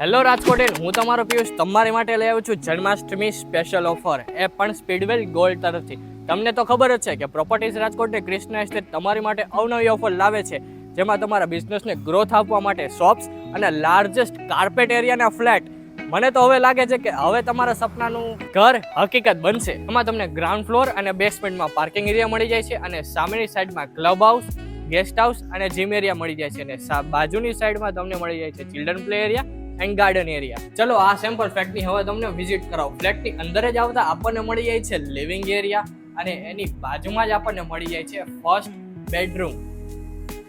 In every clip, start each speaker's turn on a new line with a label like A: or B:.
A: Hello Rajkot હું તમારો પિયુષ તમારી માટે લઈ આવ્યો છું જન્માષ્ટમી સ્પેશિયલ ઓફર એ પણ સ્પીડવેલ ગોલ્ડ તરફથી. તમને તો ખબર જ છે કે પ્રોપર્ટીઝ રાજકોટને કૃષ્ણ એસ્ટેટ તમારી માટે અવનવી ઓફર લાવે છે, જેમાં તમારા બિઝનેસને ગ્રોથ આપવા માટે શોપ્સ અને લાર્જેસ્ટ કાર્પેટ એરિયાના ફ્લેટ મને તો હવે લાગે છે કે હવે તમારા સપનાનું ઘર હકીકત બનશે. એમાં તમને ગ્રાઉન્ડ ફ્લોર અને બેસમેન્ટમાં પાર્કિંગ એરિયા મળી જાય છે અને સામેની સાઈડમાં ક્લબ હાઉસ ગેસ્ટ હાઉસ અને જીમ એરિયા મળી જાય છે. અને બાજુની સાઈડમાં તમને મળી જાય છે children play area and garden area ચલો, આ સેમ્પલ ફ્લેટની હવે તમને વિઝિટ કરાવો. ફ્લેટની અંદર જ આવતા આપણને મળી જાય છે લિવિંગ એરિયા અને એની બાજુમાં જ આપણને મળી જાય છે ફર્સ્ટ બેડરૂમ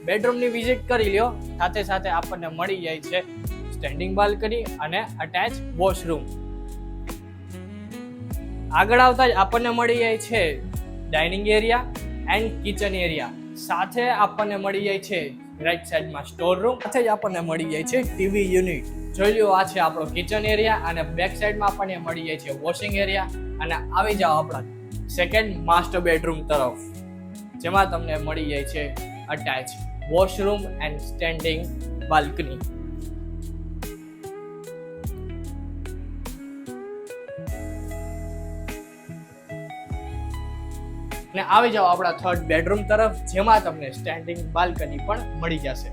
A: બેડરૂમની વિઝિટ કરી લ્યો, સાથે સાથે આપણને મળી જાય છે સ્ટેન્ડિંગ બાલ્કની અને અટેચ વોશરૂમ આગળ આવતા જ આપણને મળી જાય છે dining area and kitchen area સાથે આપણને મળી જાય છે રાઈટ સાઈડમાં સ્ટોર રૂમ સાથે જ આપણને મળી જાય છે ટીવી યુનિટ જોઈ લ્યો, આ છે આપણો કિચન એરિયા અને બેક સાઈડમાં આપણને મળી જાય છે વોશિંગ એરિયા અને આવી જાઓ આપણા સેકન્ડ માસ્ટર બેડરૂમ તરફ, જેમાં તમને મળી જાય છે attach washroom and standing balcony અને આવી જાઓ આપણા થર્ડ બેડરૂમ તરફ, જેમાં તમને સ્ટેન્ડિંગ બાલ્કની પણ મળી જશે.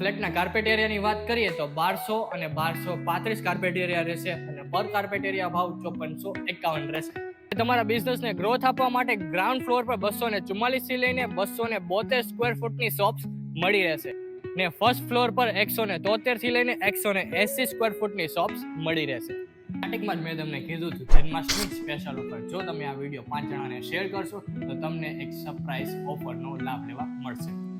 A: ફ્લેટના કાર્પેટ એરિયાની વાત કરીએ તો બારસો અને બારસો પાંત્રીસ કાર્પેટ એરિયા રહેશે અને પર કાર્પેટ એરિયા ભાવ ચોપનસો એકાવન રહેશે. તમારા બિઝનેસને ગ્રોથ આપવા માટે ગ્રાઉન્ડ ફ્લોર પર બસો ને ચુમ્માલીસથી લઈને બસો ને બોતેર સ્ક્વેર ફૂટની શોપ્સ મળી રહેશે. ને ફર્સ્ટ ફ્લોર પર એકસો ને તોતેરથી લઈને એકસો ને એસી સ્ક્વેર ફૂટની શોપ્સ મળી રહેશે. સ્ટાર્ટિંગમાં જ મેં તમને કીધું હતું જન્માષ્ટમી સ્પેશિયલ ઓફર જો તમે આ વીડિયો પાંચ જણાને શેર કરશો, તો તમને એક સરપ્રાઈઝ ઓફરનો લાભ લેવા મળશે.